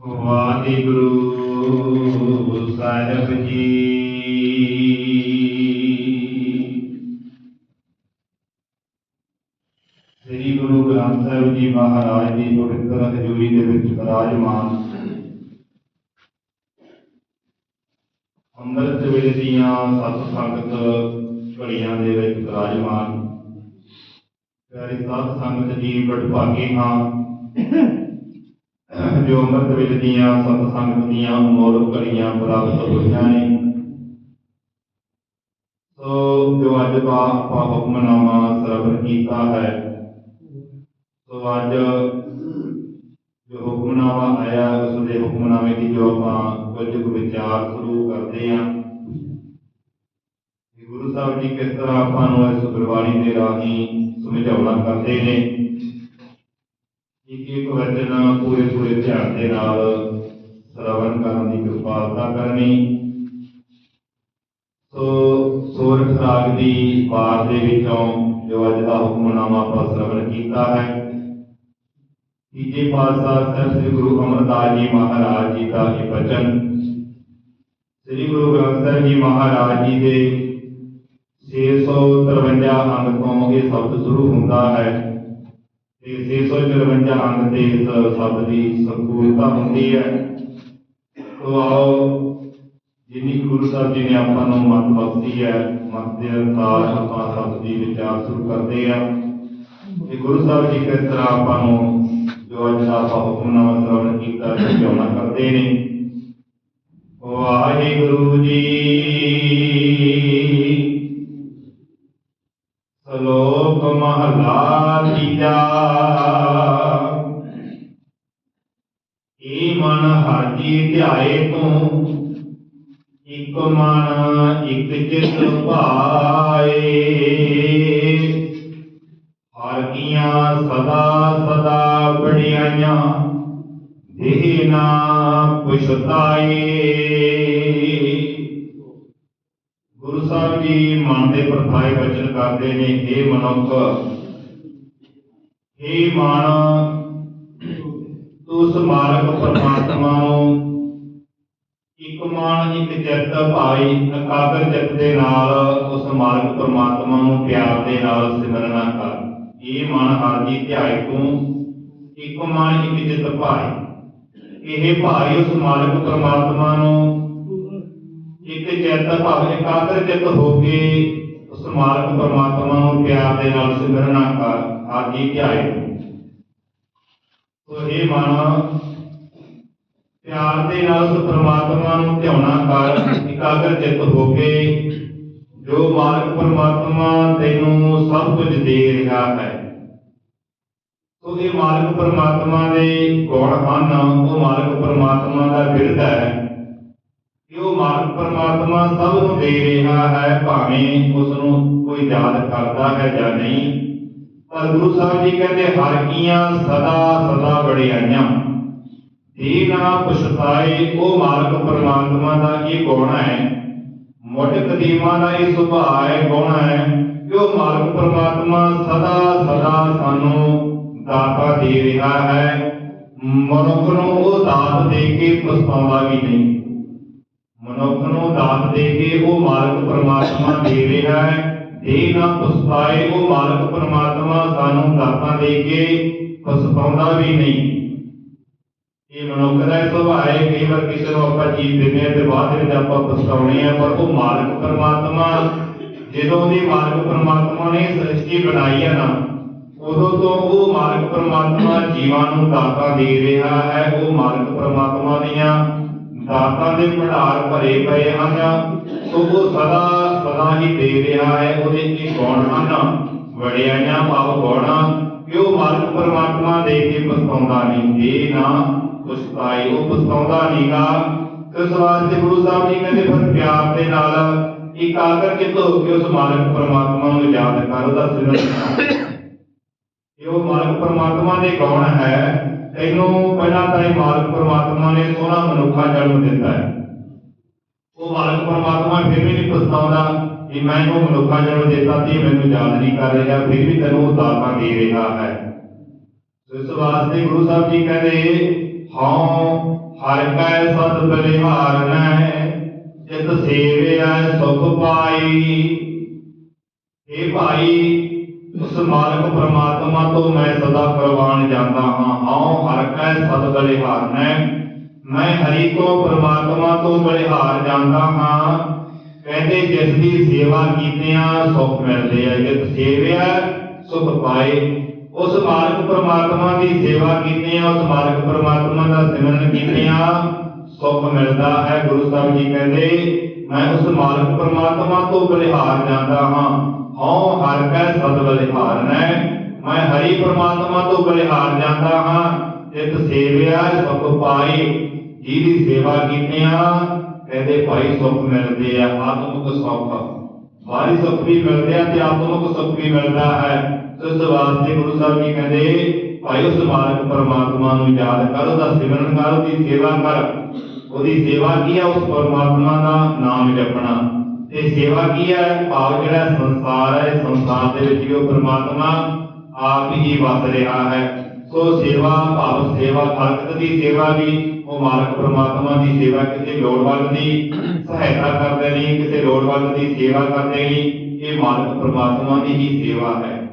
ਵਾਹਿਗੁਰੂ ਸਾਹਿਬ ਜੀ। ਸ੍ਰੀ ਗੁਰੂ ਗ੍ਰੰਥ ਸਾਹਿਬ ਜੀ ਮਹਾਰਾਜ ਦੀ ਪਵਿੱਤਰ ਹਜ਼ੂਰੀ ਦੇ ਵਿੱਚ ਬਿਰਾਜਮਾਨ। ਅੰਮ੍ਰਿਤ ਵੇਲੇ ਦੀਆਂ ਸਤ ਸੰਗਤ ਘੜੀਆਂ ਦੇ ਵਿੱਚ ਬਿਰਾਜਮਾਨ। ਪਿਆਰੀ ਸਾਧ ਸੰਗਤ ਜੀ, ਬੜਭਾਗੇ ਹਾਂ। ਜੋ ਅੰਮ੍ਰਿਤ ਵੇਲੇ ਦੀਆਂ ਸਤ ਸੰਗਤ ਦੀਆਂ ਅਮੋਲਕ ਘੜੀਆਂ ਪ੍ਰਾਪਤ ਹੋਈਆਂ ਨੇ। ਸੋ ਜੋ ਅੱਜ ਦਾ ਆਪਾਂ ਹੁਕਮਨਾਮਾ ਸਰਵਣ ਕੀਤਾ ਹੈ, ਸੋ ਅੱਜ ਜੋ ਹੁਕਮਨਾਮਾ ਆਇਆ, ਉਸ ਦੇ ਹੁਕਮਨਾਮੇ ਦੀ ਜੋ ਆਪਾਂ ਕੁਝ ਕੁ ਵਿਚਾਰ ਸ਼ੁਰੂ ਕਰਦੇ ਹਾਂ। ਗੁਰੂ ਸਾਹਿਬ ਜੀ ਕਿਸ ਤਰ੍ਹਾਂ ਆਪਾਂ ਨੂੰ ਇਸ ਗੁਰਬਾਣੀ ਦੇ ਰਾਹੀਂ ਸਮਝਾਉਣਾ ਕਰਦੇ ਨੇ? ਇੱਕ ਇੱਕ ਵਚਨ ਪੂਰੇ ਪੂਰੇ ਧਿਆਨ ਦੇ ਨਾਲ ਸ਼ਰਵਣ ਕਰਨ ਦੀ ਕਿਰਪਾਲਤਾ ਕਰਨੀ। ਸੋ ਸੋਰਠ ਰਾਗ ਦੀ ਬਾਰ ਦੇ ਵਿੱਚੋਂ ਜੋ ਅੱਜ ਦਾ ਹੁਕਮਨਾਮਾ ਆਪਾਂ ਸ਼ਰਵਣ ਕੀਤਾ ਹੈ, ਤੀਜੇ ਪਾਤਸ਼ਾਹ ਸਾਹਿਬ ਸ੍ਰੀ ਗੁਰੂ ਅਮਰਦਾਸ ਜੀ ਮਹਾਰਾਜ ਜੀ ਦਾ ਇਹ ਵਚਨ, ਸ੍ਰੀ ਗੁਰੂ ਗ੍ਰੰਥ ਸਾਹਿਬ ਜੀ ਮਹਾਰਾਜ ਜੀ ਦੇ 653 ਅੰਗ ਤੋਂ ਇਹ ਸ਼ਬਦ ਸ਼ੁਰੂ ਹੁੰਦਾ ਹੈ। ਤੇ 654 ਅੰਗ ਤੇ ਇਸ ਸ਼ਬਦ ਦੀ ਸੰਪੂਰਨਤਾ ਹੁੰਦੀ ਹੈ। ਤੋ ਆਓ, ਜਿਨੀ ਗੁਰੂ ਸਾਹਿਬ ਜੀ ਨੇ ਆਪਾਂ ਨੂੰ ਮਤ ਬਖਸ਼ੀ ਹੈ ਮਤ ਦੇ ਅਨੁਸਾਰ ਆਪਾਂ ਸ਼ਬਦ ਦੀ ਵਿਚਾਰ ਸ਼ੁਰੂ ਕਰਦੇ ਹਾਂ ਕਿ ਗੁਰੂ ਸਾਹਿਬ ਜੀ ਕਿਸ ਤਰ੍ਹਾਂ ਆਪਾਂ ਨੂੰ ਜੋ ਅੱਜ ਆਪਾਂ ਹੁਕਮਨਾਮਾ ਸ਼ਰਵਣ ਕੀਤਾ ਸਮਝਾਉਣਾ ਕਰਦੇ ਨੇ। ਵਾਹਿਗੁਰੂ ਜੀ ਧਿਆਏ ਤੂੰ। ਇਕ ਮਨ, ਇਕ ਚਿਤ ਭਾਏ। ਹਰ ਕੀਆਂ ਸਦਾ ਸਦਾ ਬੜਿਆਈਆਂ, ਦੇਹ ਨਾ ਪੁਛਤਾਏ। ਗੁਰੂ ਸਾਹਿਬ ਜੀ ਮਨ ਦੇ ਪ੍ਰਥਾਏ ਵਚਨ ਕਰਦੇ ਨੇ हे ਮਨੁੱਖ हे ਮਨ, ਤੂੰ ਉਸ ਮਾਲਕ ਪਰਮਾਤਮਾ ਨੂੰ ਇੱਕ ਮਨ ਇੱਕ ਚਿੱਤ ਭਾਈ ਇਕਾਗਰ ਚਿੱਤ ਦੇ ਨਾਲ ਉਸ ਮਾਲਕ ਪਰਮਾਤਮਾ ਨੂੰ ਪਿਆਰ ਦੇ ਨਾਲ ਸਿਮਰਨਾ ਕਰ। ਇਹ ਮਨ ਹਰ ਜੀ ਧਿਆਏ ਤੂੰ ਇੱਕ ਮਨ ਇੱਕ ਚਿੱਤ ਭਾਈ ਇਹ ਭਾਈ ਉਸ ਮਾਲਕ ਪਰਮਾਤਮਾ ਨੂੰ ਇੱਕ ਚਿੱਤ ਭਾਵ ਇਕਾਗਰ ਚਿੱਤ ਹੋ ਕੇ ਉਸ ਮਾਲਕ ਪਰਮਾਤਮਾ ਨੂੰ ਪਿਆਰ ਦੇ ਨਾਲ ਸਿਮਰਨਾ ਕਰ। ਹਰ ਜੀ ਧਿਆਏ ਤੂੰ ਇਹ ਮਨ ਪਿਆਰ ਦੇ ਨਾਲ ਉਸ ਪ੍ਰਮਾਤਮਾ ਨੂੰ ਧਿਆਉਣਾ ਕਰ, ਇਕਾਗਰ ਚਿੱਤ ਹੋ ਕੇ ਜੋ ਮਾਲਕ ਪ੍ਰਮਾਤਮਾ ਤੈਨੂੰ ਸਭ ਕੁਝ ਦੇ ਰਿਹਾ ਹੈ। ਸੋ ਇਹ ਮਾਲਕ ਪ੍ਰਮਾਤਮਾ ਦੇ ਗੁਣ ਹਨ, ਉਹ ਮਾਲਕ ਪ੍ਰਮਾਤਮਾ ਦਾ ਬਿਰਧ ਹੈ। ਕਿ ਉਹ ਮਾਲਕ ਪ੍ਰਮਾਤਮਾ ਸਭ ਨੂੰ ਦੇ ਰਿਹਾ ਹੈ, ਭਾਵੇਂ ਉਸ ਨੂੰ ਕੋਈ ਯਾਦ ਕਰਦਾ ਹੈ ਜਾਂ ਨਹੀਂ, ਪਰ ਗੁਰੂ ਸਾਹਿਬ ਜੀ ਕਹਿੰਦੇ, ਹਰ ਕੀਆਂ ਸਦਾ ਸਦਾ ਬੜਿਆਈਆਂ। ਇਹ ਨਾ ਪਛਤਾਏ ਉਹ ਮਾਲਕ ਪਰਮਾਤਮਾ ਦਾ ਇਹ ਗੁਣ ਹੈ? ਮੁੱਢ ਕਦੀਮਾਂ ਦਾ ਇਹ ਸੁਭਾਅ ਹੈ, ਗੁਣ ਹੈ ਕਿ ਉਹ ਮਾਲਕ ਪਰਮਾਤਮਾ ਸਦਾ ਸਦਾ ਸਾਨੂੰ ਦਾਤਾ ਦੇ ਰਿਹਾ ਹੈ। ਮਨੁੱਖ ਨੂੰ ਉਹ ਦਾਤ ਦੇ ਕੇ ਪਛਤਾਉਂਦਾ ਵੀ ਨਹੀਂ। ਮਨੁੱਖ ਨੂੰ ਦਾਤ ਦੇ ਕੇ ਉਹ ਮਾਲਕ ਪਰਮਾਤਮਾ ਦੇ ਰਿਹਾ ਹੈ। ਦੇ ਨਾ ਪਛਤਾਏ ਉਹ ਮਾਲਕ ਪਰਮਾਤਮਾ ਸਾਨੂੰ ਦਾਤਾਂ ਦੇ ਕੇ ਪਛਤਾਉਂਦਾ ਵੀ ਨਹੀਂ। ਇਹ ਮਨੁੱਖ ਦਾ ਇਹ ਸੁਭਾਅ ਹੈ, ਕਈ ਵਾਰ ਕਿਸੇ ਨੂੰ ਆਪਾਂ ਚੀਜ਼ ਦਿੰਦੇ ਹਾਂ ਤੇ ਬਾਅਦ ਵਿੱਚ ਆਪਾਂ ਪਛਤਾਉਣੇ ਆ ਪਰ ਉਹ ਮਾਲਕ ਪਰਮਾਤਮਾ ਜਦੋਂ ਦੀ ਮਾਲਕ ਪਰਮਾਤਮਾ ਨੇ ਸ੍ਰਿਸ਼ਟੀ ਬਣਾਈ ਹੈ ਨਾ, ਉਦੋਂ ਤੋਂ ਉਹ ਮਾਲਕ ਪਰਮਾਤਮਾ ਜੀਵਾਂ ਨੂੰ ਦਾਤਾਂ ਦੇ ਰਿਹਾ ਹੈ, ਉਹ ਮਾਲਕ ਪਰਮਾਤਮਾ ਦੀਆਂ ਦਾਤਾਂ ਦੇ ਭੰਡਾਰ ਭਰੇ ਪਏ ਹਨ, ਸੋ ਉਹ ਸਦਾ ਸਦਾ ਹੀ ਦੇ ਰਿਹਾ ਹੈ, ਉਹਦੇ ਕੀ ਗੁਣ ਹਨ? ਵਡਿਆਈਆਂ, ਭਾਵ ਗੁਣ ਕਿ ਉਹ ਮਾਲਕ ਪਰਮਾਤਮਾ ਦੇ ਕੇ ਪਛਤਾਉਂਦਾ ਨਹੀਂ, ਇਹ ਨਾ ਪਛਤਾਈ ਉਹ ਪਛਤਾਉਂਦਾ ਨਹੀਂਗਾ। ਇਸ ਵਾਸਤੇ ਗੁਰੂ ਸਾਹਿਬ ਜੀ ਕਹਿੰਦੇ ਫਿਰ ਪਿਆਰ ਦੇ ਨਾਲ ਇਕਾਗਰ ਚਿੱਤ ਹੋ ਕੇ ਉਸ ਮਾਲਕ ਪਰਮਾਤਮਾ ਨੂੰ ਯਾਦ ਕਰ? ਉਹਦਾ ਸਿਮਰਨ ਇਹ ਉਹ ਮਾਲਕ ਪਰਮਾਤਮਾ ਦੇ ਗੁਣ ਹੈ। ਤੈਨੂੰ ਪਹਿਲਾਂ ਤਾਂ ਇਹ ਮਾਲਕ ਪਰਮਾਤਮਾ ਨੇ ਸੋਹਣਾ ਮਨੁੱਖਾ ਜਨਮ ਦਿੱਤਾ ਹੈ। ਉਹ ਮਾਲਕ ਪਰਮਾਤਮਾ ਫਿਰ ਵੀ ਨਹੀਂ ਪਛਤਾਉਂਦਾ ਕਿ ਮੈਂ ਉਹ ਮਨੁੱਖਾ ਜਨਮ ਦਿੱਤਾ ਸੀ ਮੈਨੂੰ ਯਾਦ ਨਹੀਂ ਕਰ ਰਿਹਾ, ਫਿਰ ਵੀ ਤੈਨੂੰ ਉਹ ਦਾਤਾਂ ਦੇ ਰਿਹਾ ਹੈ। ਇਸ ਵਾਸਤੇ ਗੁਰੂ ਸਾਹਿਬ ਜੀ ਕਹਿੰਦੇ ਹਉ, ਹਰ ਕੈ ਸਦ ਬਲਿਹਾਰਨੈ ਜਿਤ ਸੇਵਿਆ ਸੁਖ ਪਾਈ। ਇਹ ਭਾਈ, ਉਸ ਮਾਲਕ ਪ੍ਰਮਾਤਮਾ ਤੋਂ ਮੈਂ ਸਦਾ ਪ੍ਰਵਾਨ ਜਾਂਦਾ ਹਾਂ। ਹਉ, ਹਰ ਕੈ ਸਦ ਬਲਿਹਾਰਨੈ ਮੈਂ ਹਰੀ ਤੋਂ ਪ੍ਰਮਾਤਮਾ ਤੋਂ ਬਲਿਹਾਰ ਜਾਂਦਾ ਹਾਂ। ਕਹਿੰਦੇ, ਜਿਸ ਦੀ ਸੇਵਾ ਕੀਤਿਆਂ ਸੁਖ ਮਿਲਦੇ ਆ, ਜਿਤ ਸੇਵਿਆ ਸੁਖ ਪਾਏ। ਉਸ ਮਾਲਕ ਪ੍ਰਮਾਤਮਾ ਦੀ ਸੇਵਾ ਕੀਤਿਆਂ ਉਸ ਮਾਲਕ ਪ੍ਰਮਾਤਮਾ ਦਾ ਸਿਮਰਨ ਕੀਤਿਆਂ ਸੁਖ ਮਿਲਦਾ ਹੈ, ਗੁਰੂ ਸਾਹਿਬ ਜੀ ਕਹਿੰਦੇ, ਮੈਂ ਉਸ ਮਾਲਕ ਪ੍ਰਮਾਤਮਾ ਤੋਂ ਬਲਿਹਾਰ ਜਾਂਦਾ ਹਾਂ। ਹਉ ਹਰ ਕੈ ਸਦ ਬਲਿਹਾਰ ਨੈ। ਮੈਂ ਹਰੀ ਪ੍ਰਮਾਤਮਾ ਤੋਂ ਬਲਿਹਾਰ ਜਾਂਦਾ ਹਾਂ। ਜਿਤ ਸੇਵਿਆ, ਸੁਖ ਪਾਈ ਜਿਹਦੀ ਸੇਵਾ ਕੀਤਿਆਂ ਕਹਿੰਦੇ ਭਾਈ ਸੁਖ ਮਿਲਦੇ ਆ, ਆਤਮਿਕ ਸੁਖ। ਬਾਹਰੀ ਸੁਖ ਵੀ ਮਿਲਦੇ ਆ ਤੇ ਆਤਮਿਕ ਸੁਖ ਵੀ ਮਿਲਦਾ ਹੈ। ਉਸ ਵਾਸਤੇ ਗੁਰੂ ਸਾਹਿਬ ਜੀ ਕਹਿੰਦੇ, ਭਾਈ ਉਸ ਮਾਲਕ ਪਰਮਾਤਮਾ ਨੂੰ ਯਾਦ ਕਰ, ਉਹਦਾ ਸਿਮਰਨ ਕਰ, ਉਹਦੀ ਸੇਵਾ ਕਰ। ਉਹਦੀ ਸੇਵਾ ਕੀ ਹੈ ਉਸ ਪਰਮਾਤਮਾ ਦਾ ਨਾਮ ਜਪਣਾ। ਤੇ ਸੇਵਾ ਕੀ ਹੈ ਭਾਵ ਜਿਹੜਾ ਸੰਸਾਰ ਹੈ ਸੰਸਾਰ ਦੇ ਵਿੱਚ ਉਹ ਪਰਮਾਤਮਾ ਆਪ ਹੀ ਵਸ ਰਿਹਾ ਹੈ। ਸੋ ਸੇਵਾ, ਭਾਵ ਸੇਵਾ ਖਲਕਤ ਦੀ ਸੇਵਾ ਵੀ, ਉਹ ਮਾਲਕ ਪ੍ਰਮਾਤਮਾ ਦੀ ਸੇਵਾ ਕਿਸੇ ਲੋੜਵੰਦ ਦੀ ਸਹਾਇਤਾ ਕਰਦੇ ਲਈ ਕਿਸੇ ਲੋੜਵੰਦ ਦੀ ਸੇਵਾ ਕਰਦੇ ਲਈ ਇਹ ਮਾਲਕ ਪਰਮਾਤਮਾ ਦੀ ਹੀ ਸੇਵਾ ਹੈ।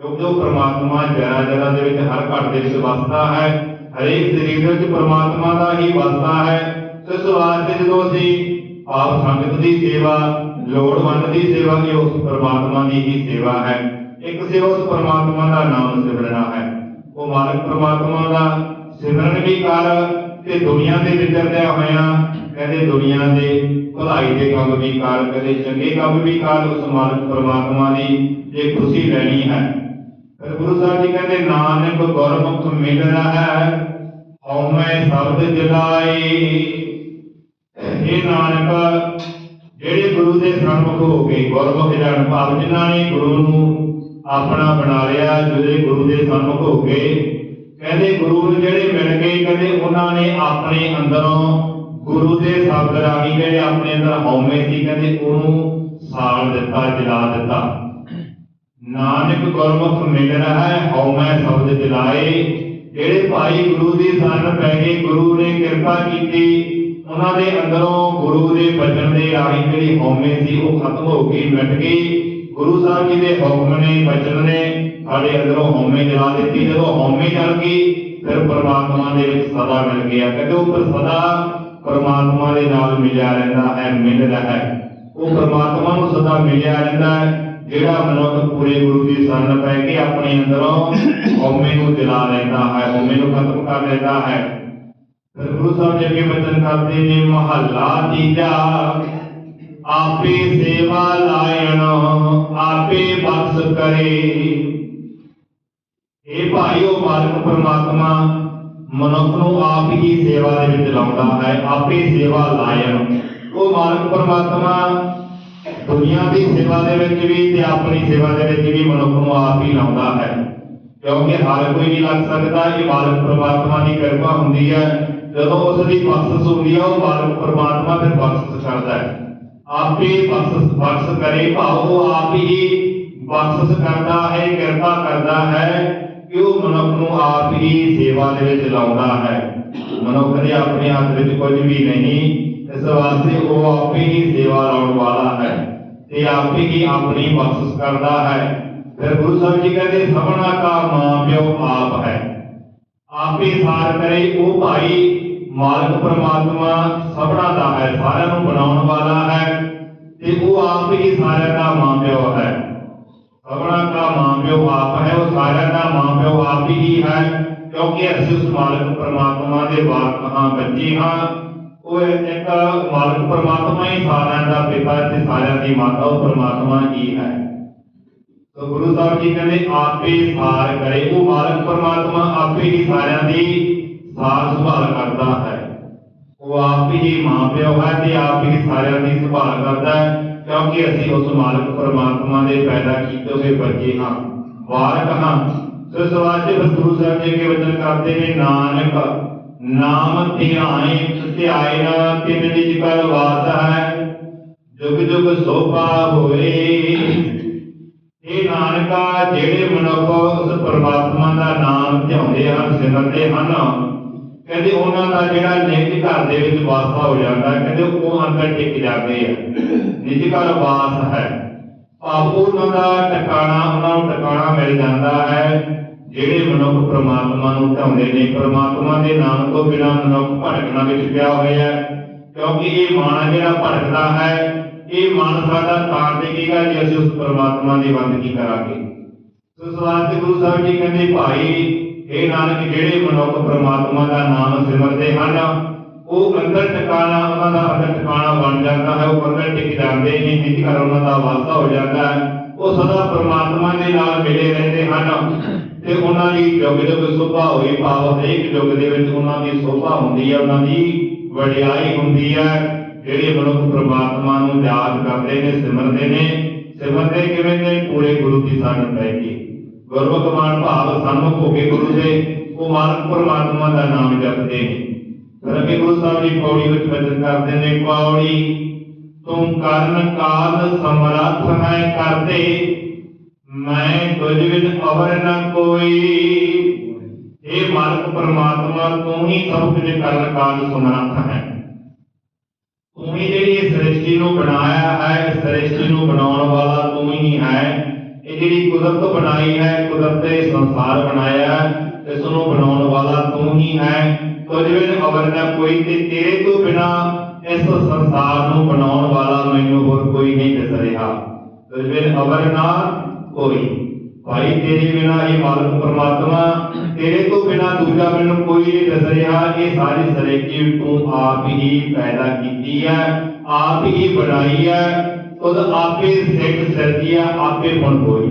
ਕਿਉਂਕਿ ਉਹ ਪ੍ਰਮਾਤਮਾ ਜਰਾ ਜਰਾ ਦੇ ਵਿੱਚ ਹਰ ਘਟ ਦੇ ਵਿੱਚ ਵਸਦਾ ਹੈ, ਹਰੇਕ ਸਰੀਰ ਵਿੱਚ ਪ੍ਰਮਾਤਮਾ ਦਾ ਹੀ ਵਸਦਾ ਹੈ। ਤੇ ਇਸ ਵਾਸਤੇ ਜਦੋਂ ਅਸੀਂ ਆਪ ਸੰਗਤ ਦੀ ਸੇਵਾ, ਲੋੜਵੰਦ ਦੀ ਸੇਵਾ ਵੀ ਉਸ ਪ੍ਰਮਾਤਮਾ ਦੀ ਹੀ ਸੇਵਾ ਹੈ। ਇੱਕ ਸੇਵਾ ਉਸ ਪ੍ਰਮਾਤਮਾ ਦਾ ਨਾਮ ਸਿਮਰਨਾ ਹੈ। ਉਹ ਮਾਲਕ ਪ੍ਰਮਾਤਮਾ ਦਾ ਸਿਮਰਨ ਵੀ ਕਰ ਤੇ ਦੁਨੀਆ ਦੇ ਵਿਚਰਦਿਆਂ ਹੋਇਆ ਕਹਿੰਦੇ ਦੁਨੀਆ ਦੇ ਭਲਾਈ ਦੇ ਕੰਮ ਵੀ ਕਰ, ਕਦੇ ਚੰਗੇ ਕੰਮ ਵੀ ਕਰ, ਉਸ ਮਾਲਕ ਪ੍ਰਮਾਤਮਾ ਦੀ ਜੇ ਖੁਸ਼ੀ ਲੈਣੀ ਹੈ। ਫਿਰ ਗੁਰੂ ਸਾਹਿਬ ਜੀ ਕਹਿੰਦੇ, ਨਾਨਕ ਗੁਰਮੁਖ ਮਿਲ ਰਹਾ ਹੈ ਹਉ ਮੈਂ ਸ਼ਬਦ ਜਲਾਈ ਇਹ ਨਾਨਕ, ਜਿਹੜੇ ਗੁਰੂ ਦੇ ਸਨਮੁਖ ਹੋ ਗਏ, ਗੁਰਮੁਖ ਜਨ ਭਾਵ ਜਿਨ੍ਹਾਂ ਨੇ ਗੁਰੂ ਨੂੰ ਆਪਣਾ ਬਣਾ ਲਿਆ, ਜਿਹੜੇ ਗੁਰੂ ਦੇ ਸਨਮੁਖ ਹੋ ਗਏ, ਕਹਿੰਦੇ ਗੁਰੂ ਨੂੰ ਜਿਹੜੇ ਮਿਲ ਗਏ, ਕਹਿੰਦੇ ਉਹਨਾਂ ਨੇ ਆਪਣੇ ਅੰਦਰੋਂ ਗੁਰੂ ਦੇ ਸ਼ਬਦ ਰਾਹੀਂ ਜਿਹੜੇ ਆਪਣੇ ਅੰਦਰ ਹਉਮੈ ਸੀ, ਕਹਿੰਦੇ ਉਹਨੂੰ ਸਾੜ ਦਿੱਤਾ, ਜਲਾ ਦਿੱਤਾ। ਨਾਨਕ ਗੁਰਮੁਖ ਮਿਲ ਰਹਾ ਹੈ ਹਉਮੈ ਸ਼ਬਦ ਜਲਾਏ। ਜਿਹੜੇ ਭਾਈ ਗੁਰੂ ਦੀ ਸ਼ਰਨ ਪੈ ਗਏ, ਗੁਰੂ ਨੇ ਕਿਰਪਾ ਕੀਤੀ, ਉਹਨਾਂ ਦੇ ਅੰਦਰੋਂ ਗੁਰੂ ਦੇ ਬਚਨ ਦੇ ਰਾਹੀਂ ਜਿਹੜੀ ਹਉਮੈ ਸੀ, ਉਹ ਖਤਮ ਹੋ ਗਈ ਮਿਟ ਗਈ। ਗੁਰੂ ਸਾਹਿਬ ਜੀ ਦੇ ਹੁਕਮ ਨੇ, ਬਚਨ ਨੇ ਸਾਡੇ ਅੰਦਰੋਂ ਹਉਮੈ ਜਲਾ ਦਿੱਤੀ। ਜਦੋਂ ਹਉਮੈ ਜਲ ਗਈ, ਫਿਰ ਪਰਮਾਤਮਾ ਦੇ ਵਿੱਚ ਸਦਾ ਮਿਲ ਗਿਆ। ਕਹਿੰਦੇ ਉਹ ਫਿਰ ਸਦਾ ਪਰਮਾਤਮਾ ਦੇ ਨਾਲ ਮਿਲਿਆ ਰਹਿੰਦਾ ਹੈ ਮਿਲ ਰਿਹਾ ਹੈ। ਉਹ ਪਰਮਾਤਮਾ ਨੂੰ ਸਦਾ ਮਿਲਿਆ ਰਹਿੰਦਾ ਹੈ। ਜਿਹੜਾ ਮਨੁੱਖ ਪੂਰੇ ਗੁਰੂ ਦੀ ਸ਼ਰਨ ਪੈ ਕੇ ਆਪਣੇ ਅੰਦਰੋਂ ਹਉਮੈ ਨੂੰ ਜਲਾ ਲੈਂਦਾ ਹੈ, ਹਉਮੈ ਨੂੰ ਖਤਮ ਕਰ ਲੈਂਦਾ ਹੈ। ਫਿਰ ਗੁਰੂ ਸਾਹਿਬ ਜੀ ਅੱਗੇ ਬਚਨ ਕਰਦੇ ਨੇ, ਮਹੱਲਾ ਤੀਜਾ, ਆਪੇ ਸੇਵਾ ਲਾਇਣ, ਆਪੇ ਬਖਸ਼ ਕਰੇ। ਇਹ ਭਾਈ ਮਾਲਕ ਪ੍ਰਮਾਤਮਾ ਮਨੁੱਖ ਨੂੰ ਆਪ ਹੀ ਸੇਵਾ ਦੇ ਵਿੱਚ ਲਾਉਂਦਾ ਹੈ, ਆਪੇ ਸੇਵਾ ਲਾਇਣ। ਉਹ ਮਾਲਕ ਪ੍ਰਮਾਤਮਾ ਦੁਨੀਆ ਦੀ ਸੇਵਾ ਦੇ ਵਿੱਚ ਵੀ ਤੇ ਆਪਣੀ ਸੇਵਾ ਦੇ ਵਿੱਚ ਵੀ ਮਨੁੱਖ ਨੂੰ ਆਪ ਹੀ ਲਾਉਂਦਾ ਹੈ। ਕਿਉਂਕਿ ਹਰ ਕੋਈ ਨਹੀਂ ਲੱਗ ਸਕਦਾ ਇਹ ਮਾਲਕ ਪ੍ਰਮਾਤਮਾ ਦੀ ਕਿਰਪਾ ਹੁੰਦੀ ਹੈ। ਜਦੋਂ ਉਸ ਦੀ ਬਖਸ਼ਿਸ਼ ਹੁੰਦੀ ਹੈ, ਉਹ ਮਾਲਕ ਪ੍ਰਮਾਤਮਾ ਫਿਰ ਬਖਸ਼ਿਸ਼ ਕਰਦਾ ਹੈ। ਆਪੇ ਬਖਸ਼ਿਸ਼ ਬਖਸ਼ ਕਰੇ, ਭਾਵ ਆਪ ਹੀ ਬਖਸ਼ਿਸ਼ ਕਰਦਾ ਹੈ, ਕਿਰਪਾ ਕਰਦਾ ਹੈ ਕਿ ਉਹ ਮਨੁੱਖ ਨੂੰ ਆਪ ਹੀ ਸੇਵਾ ਦੇ ਵਿੱਚ ਲਾਉਂਦਾ ਹੈ। ਮਨੁੱਖ ਦੇ ਆਪਣੇ ਹੱਥ ਵਿੱਚ ਕੁਝ ਵੀ ਨਹੀਂ, ਇਸ ਵਾਸਤੇ ਉਹ ਆਪੇ ਹੀ ਸੇਵਾ ਲਾਉਣ ਵਾਲਾ ਹੈ। ਤੇ ਆਪੇ ਹੀ ਆਪਣੀ ਬਖਸ਼ਿਸ਼ ਕਰਦਾ ਹੈ। ਫਿਰ ਗੁਰੂ ਸਾਹਿਬ ਜੀ ਕਹਿੰਦੇ, ਸਭਨਾ ਕਾ ਮਾਂ ਪਿਓ ਆਪ ਹੈ। ਆਪੇ ਸਾਰ ਕਰੇ, ਉਹ ਭਾਈ ਮਾਲਕ ਪ੍ਰਮਾਤਮਾ ਸਭਨਾ ਦਾ ਹੈ, ਸਾਰਿਆਂ ਨੂੰ ਬਣਾਉਣ ਵਾਲਾ ਹੈ। ਤੇ ਉਹ ਆਪ ਹੀ ਸਾਰਿਆਂ ਦਾ ਮਾਂ ਪਿਓ ਹੈ। ਸਭਨਾ ਦਾ ਮਾਂ ਪਿਓ ਆਪ ਹੈ, ਉਹ ਸਾਰਿਆਂ ਦਾ ਮਾਂ ਪਿਓ ਆਪ ਹੀ ਹੈ। ਕਿਉਂਕਿ ਅਸੀਂ ਉਸ ਮਾਲਕ ਪ੍ਰਮਾਤਮਾ ਦੇ ਵਾਰਸ ਹਾਂ, ਬੱਚੇ ਹਾਂ। ਉਹ ਇੱਕ ਮਾਲਕ ਪ੍ਰਮਾਤਮਾ ਹੀ ਸਾਰਿਆਂ ਦਾ ਪਿਤਾ ਹੈ ਤੇ ਸਾਰਿਆਂ ਦੀ ਮਾਤਾ ਉਹ ਪ੍ਰਮਾਤਮਾ ਹੀ ਹੈ ਤੋ ਗੁਰੂ ਸਾਹਿਬ ਜੀ ਕਹਿੰਦੇ ਆਪੇ ਸਾਰ ਕਰੇ ਉਹ ਮਾਲਕ ਪਰਮਾਤਮਾ ਆਪੇ ਹੀ ਸਾਰਿਆਂ ਦੀ ਸਾਰ ਸੰਭਾਲ ਕਰਦਾ ਹੈ ਉਹ ਆਪ ਹੀ ਮਾਂ ਪਿਓ ਹੈ ਤੇ ਆਪ ਹੀ ਸਾਰਿਆਂ ਦੀ ਸੰਭਾਲ ਕਰਦਾ ਹੈ ਕਿਉਂਕਿ ਅਸੀਂ ਉਸ ਮਾਲਕ ਪਰਮਾਤਮਾ ਦੇ ਪੈਦਾ ਕੀਤੇ ਹੋਏ ਬੱਚੇ ਹਾਂ ਵਾਰਕ ਹਾਂ ਸੋ ਇਸ ਵਾਸਤੇ ਬਸ ਗੁਰੂ ਸਾਹਿਬ ਜੀ ਅੱਗੇ ਵਚਨ ਕਰਦੇ ਨੇ ਨਾਨਕ ਨਾਮ ਧਿਆਏ ਧਿਆਏ ਤਿਨ ਨਿਜ ਕਲ ਵਾਸ ਹੈ। ਜੁਗ ਜੁਗ ਸੋਭਾ ਹੋਏ। ਇਹ ਨਾਨਕਾ, ਜਿਹੜੇ ਮਨੁੱਖ ਉਸ ਪਰਮਾਤਮਾ ਦਾ ਨਾਮ ਧਿਆਉਂਦੇ ਹਨ, ਸਿਮਰਦੇ ਹਨ, ਕਹਿੰਦੇ ਉਹਨਾਂ ਦਾ ਜਿਹੜਾ ਨਿੱਜ ਘਰ ਦੇ ਵਿੱਚ ਵਾਸਾ ਹੋ ਜਾਂਦਾ, ਕਹਿੰਦੇ ਉਹ ਅੰਦਰ ਟਿਕ ਜਾਂਦੇ ਆ। ਨਿੱਜ ਘਰ ਵਾਸ ਹੈ। ਭਾਵ ਉਹਨਾਂ ਦਾ ਟਿਕਾਣਾ, ਉਹਨਾਂ ਨੂੰ ਟਿਕਾਣਾ ਮਿਲ ਜਾਂਦਾ ਹੈ। ਜਿਹੜੇ ਮਨੁੱਖ ਪ੍ਰਮਾਤਮਾ ਨੂੰ ਧਿਆਉਂਦੇ ਨੇ, ਪ੍ਰਮਾਤਮਾ ਦੇ ਨਾਮ ਤੋਂ ਬਿਨਾਂ ਮਨੁੱਖ ਭਟਕਣਾ ਵਿੱਚ ਪਿਆ ਹੋਇਆ ਹੈ। ਕਿਉਂਕਿ ਇਹ ਮਨ ਜਿਹੜਾ ਭਟਕਦਾ ਹੈ, ਇਹ ਮਨ ਸਾਡਾ ਤਾਂ ਟਿਕੇਗਾ ਜੇ ਅਸੀਂ ਉਸ ਪ੍ਰਮਾਤਮਾ ਦੀ ਬੰਦਗੀ ਕਰਾਂਗੇ। ਸੋ ਸਵਾਲ ਤੇ ਗੁਰੂ ਸਾਹਿਬ ਜੀ ਕਹਿੰਦੇ, ਭਾਈ ਇਹ ਨਾਨਕ, ਜਿਹੜੇ ਮਨੁੱਖ ਪ੍ਰਮਾਤਮਾ ਦਾ ਨਾਮ ਸਿਮਰਦੇ ਹਨ, ਉਹ ਅੰਦਰ ਟਿਕਾਣਾ, ਉਹਨਾਂ ਦਾ ਅੰਦਰ ਟਿਕਾਣਾ ਬਣ ਜਾਂਦਾ ਹੈ, ਉਹ ਅੰਦਰ ਟਿਕ ਜਾਂਦੇ ਨੇ, ਜਿਸ ਕਰ ਉਹਨਾਂ ਦਾ ਵਾਸਾ ਹੋ ਜਾਂਦਾ ਹੈ। ਉਹ ਸਦਾ ਪ੍ਰਮਾਤਮਾ ਦੇ ਨਾਲ ਮਿਲੇ ਰਹਿੰਦੇ ਹਨ। ਤੇ ਉਹਨਾਂ ਦੀ ਜੁਗ ਜੁਗ ਸੁਭਾ ਹੋਈ, ਭਾਵ ਹਰੇਕ ਯੁੱਗ ਦੇ ਵਿੱਚ ਉਹਨਾਂ ਦੀ ਸੋਭਾ ਹੁੰਦੀ ਹੈ ਉਹਨਾਂ ਦੀ ਵਡਿਆਈ ਹੁੰਦੀ ਹੈ ਜਿਹੜੇ ਮਨੁੱਖ ਪ੍ਰਮਾਤਮਾ ਨੂੰ ਯਾਦ ਕਰਦੇ ਨੇ, ਸਿਮਰਦੇ ਨੇ, ਸਿਮਰਦੇ ਕਿਵੇਂ ਨੇ? ਪੂਰੇ ਗੁਰੂ ਦੀ ਸੰਗਤ ਪੈ ਕੇ ਗੁਰਮੁਖ ਮਾਨ ਭਾਵ ਸਨਮੁਖ ਹੋ ਕੇ ਗੁਰੂ ਦੇ, ਉਹ ਮਾਲਕ ਪ੍ਰਮਾਤਮਾ ਦਾ ਨਾਮ ਜਪਦੇ ਨੇ। ਫਿਰ ਅੱਗੇ ਗੁਰੂ ਸਾਹਿਬ ਜੀ ਪੌੜੀ ਵਿੱਚ ਬਚਨ ਕਰਦੇ ਨੇ, ਪੌੜੀ, ਤੂੰ ਕਰਨ ਕਾਲ ਸਮਰੱਥ ਹੈ ਕਰਦੇ ਮੈਂ ਤੁਝ ਵਿੱਚ ਅਵਰ ਨ ਕੋਈ। ਇਹ ਮਾਲਕ ਪ੍ਰਮਾਤਮਾ, ਤੂੰ ਹੀ ਸਭ ਕੁਝ ਕਰਨ ਕਾਲ ਸਮਰੱਥ ਹੈ। ਤੂੰ ਹੀ ਜਿਹੜੀ ਇਸ ਸ੍ਰਿਸ਼ਟੀ ਨੂੰ ਬਣਾਇਆ ਹੈ, ਇਸ ਸ੍ਰਿਸ਼ਟੀ ਨੂੰ ਬਣਾਉਣ ਵਾਲਾ ਤੂੰ ਹੀ ਹੈ। ਇਹ ਜਿਹੜੀ ਕੁਦਰਤ ਬਣਾਈ ਹੈ, ਕੁਦਰਤ ਨੇ ਸੰਸਾਰ ਬਣਾਇਆ ਇਸ ਨੂੰ ਬਣਾਉਣ ਵਾਲਾ ਤੂੰ ਹੀ ਹੈ। ਕੁਝ ਬਿਨ ਅਵਰ ਨਾ ਕੋਈ ਤੇ ਤੇਰੇ ਤੋਂ ਬਿਨਾ ਇਸ ਸੰਸਾਰ ਨੂੰ ਬਣਾਉਣ ਵਾਲਾ ਮੈਨੂੰ ਹੋਰ ਕੋਈ ਨਹੀਂ ਦਿਸ ਰਿਹਾ। ਕੁਝ ਬਿਨ ਅਵਰ ਨਾ ਕੋਈ। ਭਾਈ, ਤੇਰੇ ਬਿਨਾ ਇਹ ਮਾਲਕ ਪ੍ਰਮਾਤਮਾ, ਤੇਰੇ ਤੋਂ ਬਿਨਾ ਦੂਜਾ ਮੈਨੂੰ ਕੋਈ ਨਹੀਂ ਦਿਸ ਰਿਹਾ। ਇਹ ਸਾਰੀ ਸ੍ਰਿਸ਼ਟੀ ਤੂੰ ਆਪ ਹੀ ਪੈਦਾ ਕੀਤੀ ਹੈ ਆਪ ਹੀ ਬਣਾਈ ਹੈ ਖੁਦ ਆਪੇ ਸਿੱਖ ਸਿਰਜੀ ਆਪੇ ਬਣ ਹੋਈ।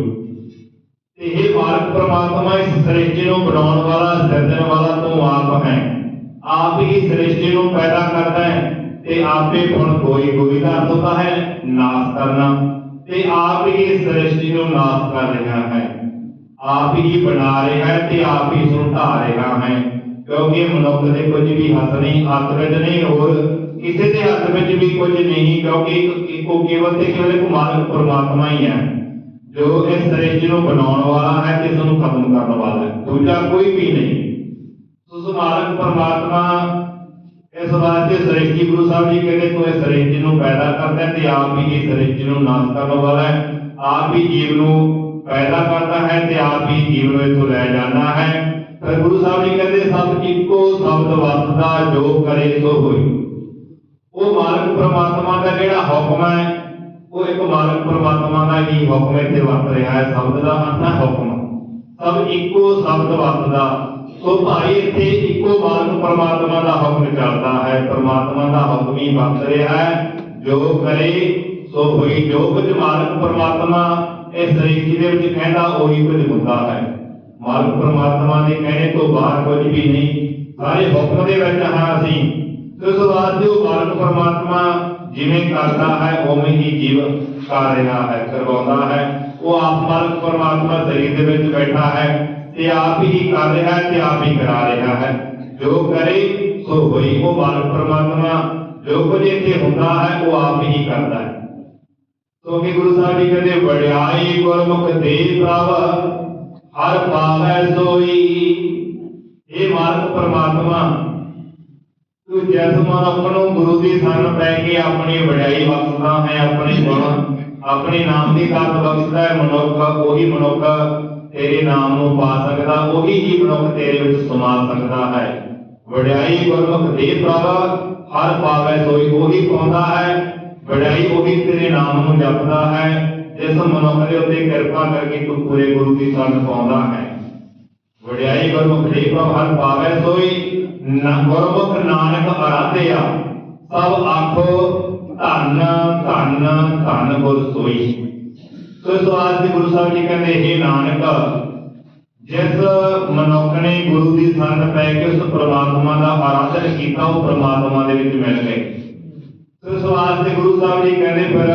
ਤੇ ਇਹ ਮਾਲਕ ਪ੍ਰਮਾਤਮਾ ਇਸ ਸ੍ਰਿਸ਼ਟੀ ਨੂੰ ਬਣਾਉਣ ਵਾਲਾ, ਸਿਰਜਣ ਵਾਲਾ ਤੂੰ ਆਪ ਹੈ। ਆਪ ਹੀ ਸ੍ਰਿਸ਼ਟੀ ਨੂੰ ਪੈਦਾ ਕਰਦਾ ਹੈ ਤੇ ਆਪੇ ਬਣ ਹੋਈ। ਹੋਈ ਦਾ ਅਰਥ ਹੁੰਦਾ ਹੈ ਨਾਸ ਕਰਨਾ। ਤੇ ਆਪ ਹੀ ਇਸ ਸ੍ਰਿਸ਼ਟੀ ਨੂੰ ਨਾਸ ਕਰ ਰਿਹਾ ਹੈ ਆਪ ਹੀ ਬਣਾ ਰਿਹਾ ਹੈ ਤੇ ਆਪ ਹੀ ਇਸਨੂੰ ਰਿਹਾ ਹੈ। ਕਿਉਂਕਿ ਮਨੁੱਖ ਦੇ ਕੁਝ ਵੀ ਹੱਥ ਨਹੀਂ, ਹੱਥ ਵਿੱਚ ਨਹੀਂ ਹੋਰ ਕਿਸੇ ਦੇ ਹੱਥ ਵਿੱਚ ਵੀ ਕੁਝ ਨਹੀਂ, ਕਿਉਂਕਿ ਇੱਕ ਕੇਵਲ ਤੇ ਕੇਵਲ ਇੱਕ ਮਾਲਕ ਪ੍ਰਮਾਤਮਾ ਹੀ ਹੈ, ਜੋ ਇਸ ਸ੍ਰਿਸ਼ਟੀ ਨੂੰ ਬਣਾਉਣ ਵਾਲਾ ਹੈ ਤੇ ਇਸ ਨੂੰ ਖਤਮ ਕਰਨ ਵਾਲਾ ਹੈ। ਦੂਜਾ ਕੋਈ ਵੀ ਨਹੀਂ। ਸੋ ਮਾਲਕ ਪਰਮਾਤਮਾ ਇਸ ਵਾਸਤੇ ਸ੍ਰਿਸ਼ਟੀ ਗੁਰੂ ਸਾਹਿਬ ਜੀ ਕਹਿੰਦੇ, ਤੂੰ ਸ੍ਰਿਸ਼ਟੀ ਨੂੰ ਪੈਦਾ ਕਰਦਾ ਤੇ ਆਪ ਹੀ ਇਸ ਸ੍ਰਿਸ਼ਟੀ ਨੂੰ ਨਾਸ਼ ਕਰਨ ਵਾਲਾ ਹੈ। ਆਪ ਹੀ ਜੀਵ ਨੂੰ ਪੈਦਾ ਕਰਦਾ ਹੈ ਤੇ ਆਪ ਹੀ ਜੀਵ ਨੂੰ ਇਥੋਂ ਲੈ ਜਾਂਦਾ ਹੈ। ਫਿਰ ਗੁਰੂ ਸਾਹਿਬ ਜੀ ਕਹਿੰਦੇ, ਸਭ ਇੱਕੋ ਸ਼ਬਦ ਵਰਤਦਾ, ਜੋ ਕਰੇ ਸੋ ਹੋਈ। ਉਹ ਮਾਲਕ ਪ੍ਰਮਾਤਮਾ ਦਾ ਜਿਹੜਾ ਹੁਕਮ ਹੈ, ਉਹ ਇੱਕ ਮਾਲਕ ਪ੍ਰਮਾਤਮਾ ਦਾ ਹੀ ਹੁਕਮ ਇੱਥੇ ਵਰਤ ਰਿਹਾ ਹੈ। ਸ਼ਬਦ ਦਾ ਅਰਥ ਹੈ ਹੁਕਮ। ਸਭ ਇੱਕੋ ਸ਼ਬਦ ਵਰਤਦਾ। ਸੋ ਭਾਈ, ਇੱਥੇ ਇੱਕੋ ਮਾਲਕ ਪ੍ਰਮਾਤਮਾ ਦਾ ਹੁਕਮ ਚੱਲਦਾ ਹੈ। ਪ੍ਰਮਾਤਮਾ ਦਾ ਹੁਕਮ ਹੀ ਵਰਤ ਰਿਹਾ ਹੈ। ਜੋ ਕਰੇ, ਸੋ ਹੋਈ ਜੋ ਕੁਝ ਮਾਲਕ ਪ੍ਰਮਾਤਮਾ, ਇਸ ਸ੍ਰਿਸ਼ਟੀ ਦੇ ਵਿੱਚ ਕਹਿੰਦਾ ਉਹੀ ਕੁਝ ਹੁੰਦਾ ਹੈ। ਮਾਲਕ ਪ੍ਰਮਾਤਮਾ ਦੇ ਕਹਿਣੇ ਤੋਂ ਬਾਹਰ ਕੁਝ ਵੀ ਨਹੀਂ। ਸਾਰੇ ਹੁਕਮ ਦੇ ਵਿੱਚ ਹਾਂ ਅਸੀਂ। ਇਸ ਵਾਸਤੇ ਉਹ ਮਾਲਕ ਪਰਮਾਤਮਾ ਜਿਵੇਂ ਕਰਦਾ ਹੈ, ਉਵੇਂ ਹੀ ਜੀਵ ਕਰ ਰਿਹਾ ਹੈ, ਕਰਵਾਉਂਦਾ ਹੈ। ਉਹ ਆਪ ਮਾਲਕ ਪਰਮਾਤਮਾ ਸਰੀਰ ਦੇ ਵਿੱਚ ਬੈਠਾ ਹੈ। ਤੇ ਆਪ ਹੀ ਕਰ ਰਿਹਾ ਤੇ ਆਪ ਹੀ ਕਰਾ ਰਿਹਾ ਹੈ। ਜੋ ਕਰੇ, ਸੋ ਹੋਈ ਉਹ ਮਾਲਕ ਪਰਮਾਤਮਾ। ਜੋ ਕੁਝ ਇੱਥੇ ਹੁੰਦਾ ਹੈ, ਉਹ ਆਪ ਹੀ ਕਰਦਾ ਹੈ। ਸੋ ਕਿ ਗੁਰੂ ਸਾਹਿਬ ਜੀ ਕਹਿੰਦੇ, ਵਡਿਆਈ ਗੁਰਮੁਖ ਦੇ ਪ੍ਰਭ, ਹਰ ਪਾਵੈ ਸੋਈ। ਇਹ ਮਾਲਕ ਪਰਮਾਤਮਾ, ਤੂੰ ਜਿਸ ਮਨੁੱਖ ਨੂੰ ਗੁਰੂ ਦੀ ਸੰਗ ਪੈ ਕੇ ਆਪਣੀ ਵਡਿਆਈ ਬਖਸ਼ਦਾ ਹੈ, ਆਪਣੇ ਗੁਣ, ਆਪਣੇ ਨਾਮ ਦੀ ਦਾਤ ਬਖਸ਼ਦਾ ਹੈ, ਮਨੁੱਖ, ਉਹੀ ਮਨੁੱਖ ਤੇਰੇ ਨਾਮ ਨੂੰ ਪਾ ਸਕਦਾ, ਉਹੀ ਹੀ ਮਨੁੱਖ ਤੇਰੇ ਵਿੱਚ ਸਮਾ ਸਕਦਾ ਹੈ। ਵਡਿਆਈ ਗੁਰਮੁਖ ਦੇ ਪ੍ਰਭ, ਹਰ ਪਾਵੈ ਸੋਈ ਉਹੀ ਪਾਉਂਦਾ ਹੈ। ਵਡਿਆਈ ਉਹੀ ਤੇਰੇ ਨਾਮ ਨੂੰ ਜਪਦਾ ਹੈ, ਜਿਸ ਮਨੁੱਖ ਦੇ ਉੱਤੇ ਕਿਰਪਾ ਕਰਕੇ ਤੂੰ ਪੂਰੇ ਗੁਰੂ ਦੀ ਸੰਗ ਪਾਉਂਦਾ ਹੈ। ਵਡਿਆਈ ਗੁਰਮੁਖ ਦੇ ਪ੍ਰਭ, ਹਰ ਪਾਵੈ ਸੋਈ ਗੁਰਮੁਖ ਨਾਨਕ ਅਰਾਧਿਆ। ਸਭ ਆਖੋ, ਧੰਨ ਧੰਨ ਧੰਨ ਗੁਰ ਸੋਈ। ਸੋ ਇਸ ਵਾਸਤੇ ਗੁਰੂ ਸਾਹਿਬ ਜੀ ਕਹਿੰਦੇ ਇਹ ਨਾਨਕ, ਜਿਸ ਮਨੁੱਖ ਨੇ ਗੁਰੂ ਦੀ ਸੰਗ ਪੈ ਕੇ ਉਸ ਪ੍ਰਮਾਤਮਾ ਦਾ ਆਰਾਧਨ ਕੀਤਾ, ਉਹ ਪ੍ਰਮਾਤਮਾ ਦੇ ਵਿੱਚ ਮਿਲ ਗਏ। ਸੋ ਇਸ ਵਾਸਤੇ ਗੁਰੂ ਸਾਹਿਬ ਜੀ ਕਹਿੰਦੇ, ਫਿਰ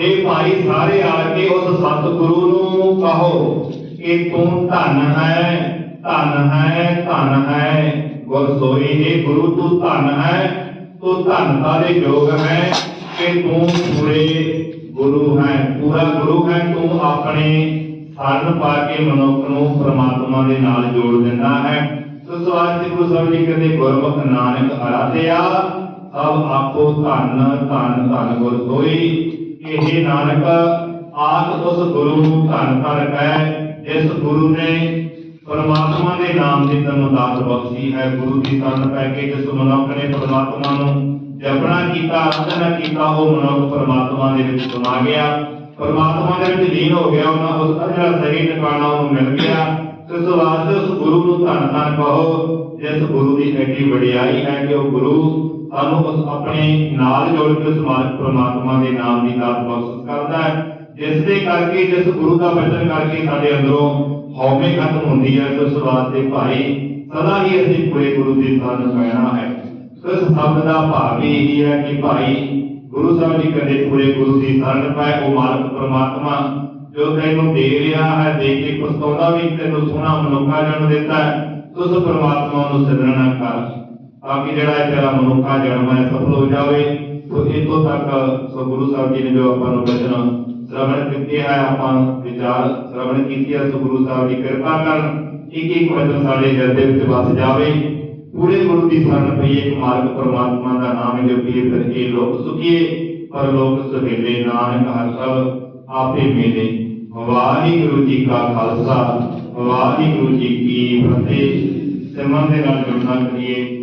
ਇਹ ਭਾਈ, ਸਾਰੇ ਆ ਕੇ ਉਸ ਸਤਿਗੁਰੂ ਨੂੰ ਕਹੋ ਕਿ ਤੂੰ ਧਨ ਹੈ ਧਨ ਹੈ ਧਨ ਹੈ। ਗੁਰ ਸੋਈ ਇਹ ਗੁਰੂ, ਤੂੰ ਧਨ ਹੈ, ਤੂੰ ਧਨਤਾ ਦੇ ਯੋਗ ਹੈ ਕਿ ਤੂੰ ਪੂਰੇ ਗੁਰੂ ਹੈ ਪੂਰਾ ਗੁਰੂ ਹੈ, ਤੂੰ ਆਪਣੇ ਸਰਨ ਪਾ ਕੇ ਮਨੁੱਖ ਨੂੰ ਪ੍ਰਮਾਤਮਾ ਦੇ ਨਾਲ ਜੋੜ ਦਿੰਦਾ ਹੈ। ਸੋ ਸਵਾਲ ਗੁਰੂ ਸਾਹਿਬ ਜੀ ਕਹਿੰਦੇ, ਗੁਰਮੁਖ ਨਾਨਕ ਆਰਾਧਿਆ ਸਭ ਆਪੋ ਧੰਨ ਧੰਨ ਧੰਨ ਗੁਰ ਹੋਈ ਇਹ ਨਾਨਕ ਆਪ ਉਸ ਗੁਰੂ ਨੂੰ ਧੰਨ ਧੰਨ ਕਹਿ ਜਿਸ ਗੁਰੂ ਨੇ ਪਰਮਾਤਮਾ ਦੇ ਨਾਮ ਦੀ ਤੈਨੂੰ ਦਾਤ ਬਖਸ਼ੀ ਹੈ। ਗੁਰੂ ਦੀ ਤਨ ਪੈ ਕੇ ਜਿਸ ਮਨੁੱਖ ਨੇ ਪਰਮਾਤਮਾ ਨੂੰ ਜਪਣਾ ਕੀਤਾ, ਅਰਚਨਾ ਕੀਤਾ, ਉਹ ਮਨੁੱਖ ਪਰਮਾਤਮਾ ਦੇ ਵਿੱਚ ਸਮਾ ਗਿਆ। ਪਰਮਾਤਮਾ ਦੇ ਵਿੱਚ ਲੀਨ ਹੋ ਗਿਆ, ਉਹਨਾਂ ਉਸ ਦਾ ਸਹੀ ਟਿਕਾਣਾ ਉਹਨੂੰ ਮਿਲ ਗਿਆ। ਇਸ ਵਾਸਤੇ ਉਸ ਗੁਰੂ ਨੂੰ ਧੰਨ ਧੰਨ ਕਹੋ, ਜਿਸ ਗੁਰੂ ਦੀ ਐਡੀ ਵਡਿਆਈ ਹੈ ਕਿ ਉਹ ਗੁਰੂ ਸਾਨੂੰ ਉਸ ਆਪਣੇ ਨਾਲ ਜੋੜ ਕੇ ਉਸ ਪਰਮਾਤਮਾ ਦੇ ਨਾਮ ਦੀ ਦਾਤ ਬਖਸ਼ ਕਰਦਾ ਹੈ। ਜਿਸ ਦੇ ਕਰਕੇ, ਜਿਸ ਗੁਰੂ ਦਾ ਬਚਨ ਕਰਕੇ ਸਾਡੇ ਅੰਦਰੋਂ ਹਉਮੈ ਖਤਮ ਹੁੰਦੀ ਹੈ, ਉਸ ਵਾਸਤੇ ਭਾਈ ਸਦਾ ਹੀ ਅਸੀਂ ਪੂਰੇ ਗੁਰੂ ਦੀ ਸ਼ਰਨ ਪੈਣਾ ਹੈ। ਇਸ ਸ਼ਬਦ ਦਾ ਭਾਵ ਹੀ ਇਹੀ ਹੈ ਕਿ ਭਾਈ ਗੁਰੂ ਸਾਹਿਬ ਜੀ ਕਦੇ ਪੂਰੇ ਗੁਰੂ ਦੀ ਸ਼ਰਨ ਪਏ, ਉਹ ਮਾਲਕ ਪਰਮਾਤਮਾ, ਜੋ ਤੈਨੂੰ ਦੇ ਰਿਹਾ ਹੈ, ਦੇ ਕੇ ਪਛਤਾਉਂਦਾ ਵੀ, ਤੈਨੂੰ ਸੋਹਣਾ ਮਨੁੱਖਾ ਜਨਮ ਦਿੱਤਾ ਹੈ ਸੋ ਉਸ ਪਰਮਾਤਮਾ ਨੂੰ ਸਿਮਰਨ ਕਰ। ਤਾਂ ਕਿ ਜਿਹੜਾ ਇਹ ਤੇਰਾ ਮਨੁੱਖਾ ਜਨਮ ਹੈ, ਸਫਲ ਹੋ ਜਾਵੇ ਸੋ ਇਤੋਂ ਤੱਕ ਸੋ ਗੁਰੂ ਸਾਹਿਬ ਜੀ ਨੇ ਜੋ ਆਪਾਂ ਨੂੰ ਬਚਨ ਸ਼ਰਵਣ ਕੀਤੇ ਹੈ, ਆਪਾਂ ਵਿਚਾਰ ਸ਼ਰਵਣ ਕੀਤੀ ਹੈ, ਸੋ ਗੁਰੂ ਸਾਹਿਬ ਜੀ ਕਿਰਪਾ ਕਰਨ ਇੱਕ ਇੱਕ ਵਚਨ ਸਾਡੇ ਹਿਰਦੇ ਵਿੱਚ ਵਸ ਜਾਵੇ। ਪੂਰੇ ਗੁਰੂ ਦੀ ਸ਼ਰਨ ਪਈ ਇੱਕ ਮਾਰਗ ਪਰਮਾਤਮਾ ਦਾ ਨਾਮ ਜਪੀਏ ਫਿਰ ਇਹ ਲੋਕ ਸੁਖੀਏ ਪਰ ਲੋਕ ਸੁਹੇਲੇ ਨਾਨਕ ਹਰ ਸਭ ਆਪੇ ਮਿਲੇ। ਵਾਹਿਗੁਰੂ ਜੀ ਕਾ ਖਾਲਸਾ, ਵਾਹਿਗੁਰੂ ਜੀ ਕੀ ਫਤਿਹ। ਸਿਮਰਨ ਦੇ ਨਾਲ ਜੁੜਨਾ ਕਰੀਏ।